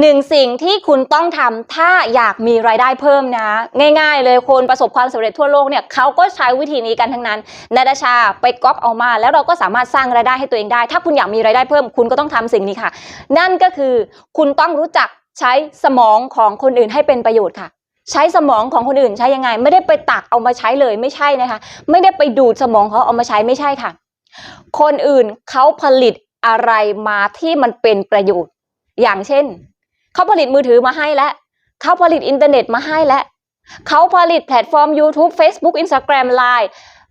หนึ่งสิ่งที่คุณต้องทำถ้าอยากมีรายได้เพิ่มนะ ง่ายๆ เลยคนประสบความสำเร็จทั่วโลกเนี่ยเขาก็ใช้วิธีนี้กันทั้งนั้นนาดาชาไปก๊อปเอามา แล้วเราก็สามารถสร้างรายได้ให้ตัวเองได้ ถ้าคุณอยากมีรายได้เพิ่ม คุณก็ต้องทำสิ่งนี้ค่ะ นั่นก็คือคุณต้องรู้จักใช้สมองของคนอื่นให้เป็นประโยชน์ค่ะใช้สมองของคนอื่นใช้ยังไง ไม่ได้ไปตักเอามาใช้เลยไม่ใช่นะคะ ไม่ได้ไปดูดสมองเขาเอามาใช้ไม่ใช่ค่ะ คนอื่นเขาผลิตอะไรมาที่มันเป็นประโยชน์ อย่างเช่น เขาผลิตมือถือมาให้แล้วเขาผลิตอินเทอร์เน็ตมาให้แล้วเขาผลิตแพลตฟอร์ม YouTube Facebook Instagram Line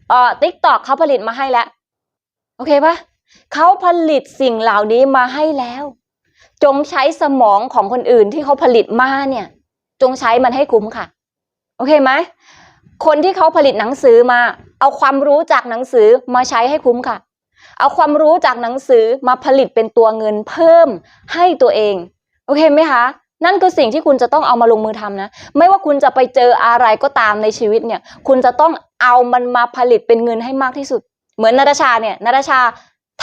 เอ่อ TikTok เขาผลิตมาให้แล้ว โอเคปะเขาผลิตสิ่งเหล่านี้มาให้แล้ว จงใช้สมองของคนอื่นที่เขาผลิตมาเนี่ย จงใช้มันให้คุ้มค่ะ โอเคไหมคนที่เขาผลิตหนังสือมา เอาความรู้จากหนังสือมาใช้ให้คุ้มค่ะ เอาความรู้จากหนังสือมาผลิตเป็นตัวเงินเพิ่มให้ตัวเอง โอเคไหมคะ นั่นคือสิ่งที่คุณจะต้องเอามาลงมือทำนะ ไม่ว่าคุณจะไปเจออะไรก็ตามในชีวิตเนี่ย คุณจะต้องเอามันมาผลิตเป็นเงินให้มากที่สุด เหมือนนาตาชาเนี่ยนาตาชา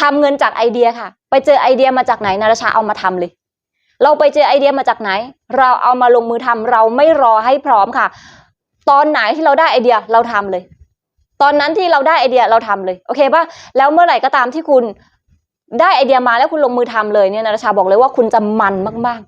ทำเงินจากไอเดียค่ะ ไปเจอไอเดียมาจากไหนนาตาชาเอามาทำเลย เราไปเจอไอเดียมาจากไหน เราเอามาลงมือทำเราไม่รอให้พร้อมค่ะ ตอนไหนที่เราได้ไอเดียเราทำเลย ตอนนั้นที่เราได้ไอเดียเราทำเลย โอเคป่ะแล้วเมื่อไหร่ก็ตามที่คุณ ได้ไอเดียมาแล้วคุณลงมือทำเลยเนี่ยนาตาชาบอกเลยว่าคุณจะมันมาก